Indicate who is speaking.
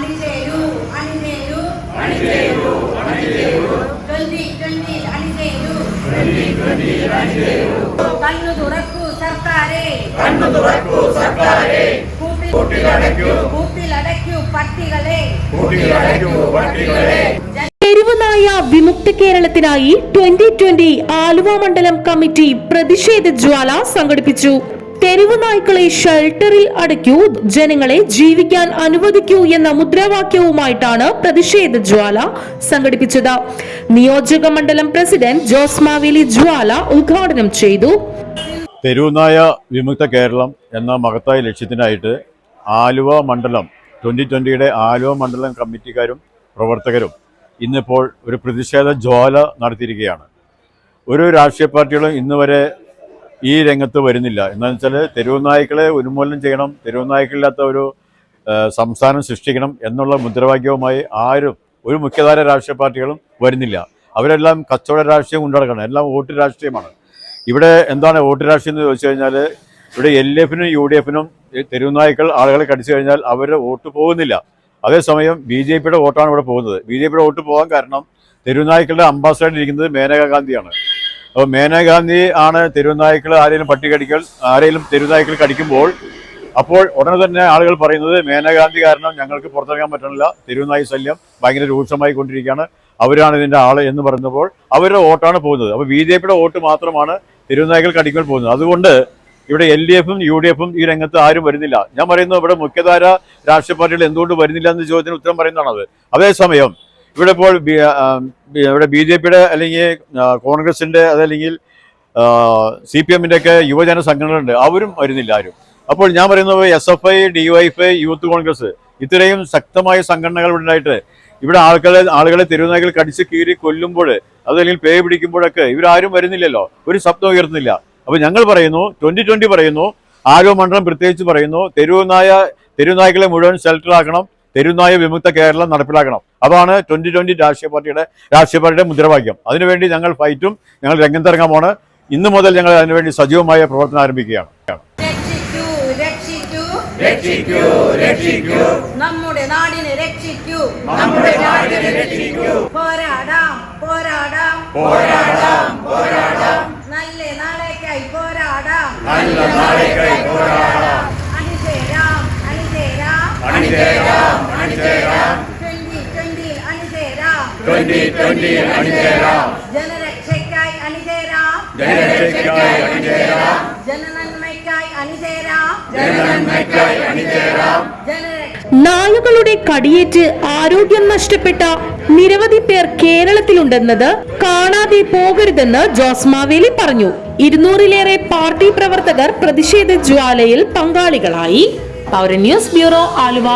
Speaker 1: അണിചേരൂ അണിചേരൂ അണിചേരൂ അണിചേരൂ ട്വന്റി ട്വന്റി അണിചേരൂ ട്വന്റി ട്വന്റി അണിചേരൂ കണ്ണു തുറക്കൂ സർക്കാരെ
Speaker 2: കണ്ണു തുറക്കൂ സർക്കാരെ കൂട്ടിലടയ്ക്കൂ
Speaker 1: കൂട്ടിലടയ്ക്കൂ പട്ടികളെ
Speaker 2: കൂട്ടിലടയ്ക്കൂ പട്ടികളെ
Speaker 3: തെരുവുനായ വിമുക്ത കേരളത്തിനായി ട്വന്റി ട്വന്റി ആലുവ മണ്ഡലം കമ്മിറ്റി പ്രതിഷേധ ജ്വാല സംഘടിപ്പിച്ചു തെരുവു നായ്ക്കളെ ഷെൽട്ടറിൽ അടയ്ക്കൂ. ജനങ്ങളെ ജീവിക്കാൻ അനുവദിക്കൂ എന്ന മുദ്രാവാക്യവുമായിട്ടാണ് പ്രതിഷേധ ജ്വാല സംഘടിപ്പിച്ചത്. നിയോജക മണ്ഡലം പ്രസിഡന്റ് ജോസ് മാവേലി ജ്വാല ഉദ്ഘാടനം ചെയ്തു.
Speaker 4: തെരുവുനായ വിമുക്ത കേരളം എന്ന മഹത്തായ ലക്ഷ്യത്തിനായിട്ട് ആലുവ മണ്ഡലം ട്വന്റി ട്വന്റിയുടെ ആലുവ മണ്ഡലം കമ്മിറ്റിക്കാരും പ്രവർത്തകരും ഇന്നിപ്പോൾ ഒരു പ്രതിഷേധ ജ്വാല നടത്തിയിരിക്കുകയാണ്. ഒരു രാഷ്ട്രീയ പാർട്ടികളും ഇന്ന് വരെ ഈ രംഗത്ത് വരുന്നില്ല. എന്താണെന്ന് വെച്ചാൽ തെരുവുനായ്ക്കളെ ഉന്മൂലനം ചെയ്യണം തെരുവുനായ്ക്കളില്ലാത്ത ഒരു സംസ്ഥാനം സൃഷ്ടിക്കണം എന്നുള്ള മുദ്രാവാക്യവുമായി ആരും ഒരു മുഖ്യധാര രാഷ്ട്രീയ പാർട്ടികളും വരുന്നില്ല. അവരെല്ലാം കച്ചവട രാഷ്ട്രീയം കൊണ്ടുനടക്കണം എല്ലാം വോട്ട് രാഷ്ട്രീയമാണ്. ഇവിടെ എന്താണ് വോട്ട് രാഷ്ട്രീയം എന്ന് ചോദിച്ചു കഴിഞ്ഞാൽ ഇവിടെ എൽ എഫിനും യു ഡി എഫിനും തെരുവുനായ്ക്കൾ ആളുകളെ കടിച്ചു കഴിഞ്ഞാൽ അവരുടെ വോട്ട് പോകുന്നില്ല. അതേസമയം ബി ജെ പിയുടെ വോട്ടാണ് ഇവിടെ പോകുന്നത്. ബി ജെ പിയുടെ വോട്ട് പോകാൻ കാരണം തെരുവുനായ്ക്കളുടെ അംബാസഡർ ഇരിക്കുന്നത് മേനകാ ഗാന്ധിയാണ്. അപ്പോൾ മേനകാന്ധി ആണ് തെരുവുനായ്ക്കൾ ആരെങ്കിലും പട്ടി കടിക്കൽ ആരെങ്കിലും തെരുവുനായ്ക്കൾ കടിക്കുമ്പോൾ അപ്പോൾ ഉടനെ തന്നെ ആളുകൾ പറയുന്നത് മേനകാന്ധി കാരണം ഞങ്ങൾക്ക് പുറത്തിറങ്ങാൻ പറ്റണില്ല. തെരുവുനായി ശല്യം ഭയങ്കര രൂക്ഷമായി കൊണ്ടിരിക്കുകയാണ്. അവരാണ് ഇതിന്റെ ആൾ എന്ന് പറഞ്ഞപ്പോൾ അവരുടെ വോട്ടാണ് പോകുന്നത്. അപ്പോൾ ബി ജെ പിയുടെ വോട്ട് മാത്രമാണ് തെരുവുനായ്ക്കൾ കടിക്കുമ്പോൾ പോകുന്നത്. അതുകൊണ്ട് ഇവിടെ എൽ ഡി എഫും യു ഡി എഫും ഈ രംഗത്ത് ആരും വരുന്നില്ല. ഞാൻ പറയുന്നു ഇവിടെ മുഖ്യധാര രാഷ്ട്രീയ പാർട്ടികൾ എന്തുകൊണ്ട് വരുന്നില്ല എന്ന ചോദ്യത്തിന് ഉത്തരം പറയുന്നതാണത്. അതേസമയം ഇവിടെ ഇപ്പോൾ ഇവിടെ ബി ജെ പിയുടെ അല്ലെങ്കിൽ കോൺഗ്രസിന്റെ അതല്ലെങ്കിൽ സി പി എമ്മിന്റെ ഒക്കെ യുവജന സംഘടനകളുണ്ട്. അവരും വരുന്നില്ല ആരും. അപ്പോൾ ഞാൻ പറയുന്നത് S F I D Y I Youth Congress ഇത്രയും ശക്തമായ സംഘടനകൾ ഉണ്ടായിട്ട് ഇവിടെ ആൾക്കാരെ ആളുകളെ തെരുവുനായ്കൾ കടിച്ച് കീറി കൊല്ലുമ്പോൾ അതല്ലെങ്കിൽ പേ പിടിക്കുമ്പോഴൊക്കെ ഇവരാരും വരുന്നില്ലല്ലോ. ഒരു ശബ്ദം ഉയർത്തുന്നില്ല അപ്പോൾ ഞങ്ങൾ പറയുന്നു ട്വന്റി ട്വന്റി പറയുന്നു ആരോ മണ്ഡലം പ്രത്യേകിച്ച് പറയുന്നു തെരുവുനായ തെരുവുനായ്ക്കളെ മുഴുവൻ ഷെൽട്ടറാക്കണം തെരുവുനായ വിമുക്ത കേരളം നടപ്പിലാക്കണം. അതാണ് ട്വന്റി ട്വന്റി രാഷ്ട്രീയ പാർട്ടിയുടെ രാഷ്ട്രീയ പാർട്ടിയുടെ മുദ്രാവാക്യം. അതിനുവേണ്ടി ഞങ്ങൾ ഫൈറ്റും ഞങ്ങൾ രംഗത്തിറങ്ങാമാണ്. ഇന്നു ഇന്ന് മുതൽ ഞങ്ങൾ അതിനുവേണ്ടി സജീവമായ പ്രവർത്തനം ആരംഭിക്കുകയാണ്.
Speaker 1: രക്ഷിക്കൂ രക്ഷിക്കൂ.
Speaker 2: രക്ഷിക്കൂ രക്ഷിക്കൂ.
Speaker 1: നമ്മുടെ നാടിനെ രക്ഷിക്കൂ.
Speaker 2: നമ്മുടെ നാടിനെ രക്ഷിക്കൂ.
Speaker 1: പോരാടാം പോരാടാം.
Speaker 2: പോരാടാം പോരാടാം.
Speaker 1: നല്ല നാളേക്കായി പോരാടാം.
Speaker 2: നല്ല നാളേക്കായി പോരാടാം.
Speaker 1: അണിചേരാം അണിചേരാം.
Speaker 2: അണിചേരാം. അണിചേരാം.
Speaker 1: ട്വന്റി ട്വന്റി അണിചേരാം.
Speaker 2: ട്വന്റി ട്വന്റി അണിചേരാം
Speaker 1: ജനരക്ഷയ്ക്കായി അണിചേരാം.
Speaker 2: ജനരക്ഷയ്ക്കായി അണിചേരാം.
Speaker 1: ജനനന്മയ്ക്കായി അണിചേരാം.
Speaker 2: ജനനന്മയ്ക്കായി അണിചേരാം.
Speaker 1: ജനരക്ഷ
Speaker 3: നായകളുടെ കടിയേറ്റ് ആരോഗ്യം നഷ്ടപ്പെട്ട നിരവധി പേർ കേരളത്തിലുണ്ടെന്നത് കാണാതെ പോകരുതെന്ന് ജോസ് മാവേലി പറഞ്ഞു. ഇരുന്നൂറിലേറെ പാർട്ടി പ്രവർത്തകർ പ്രതിഷേധ ജ്വാലയിൽ പങ്കാളികളായി. Paura news bureau Aluva.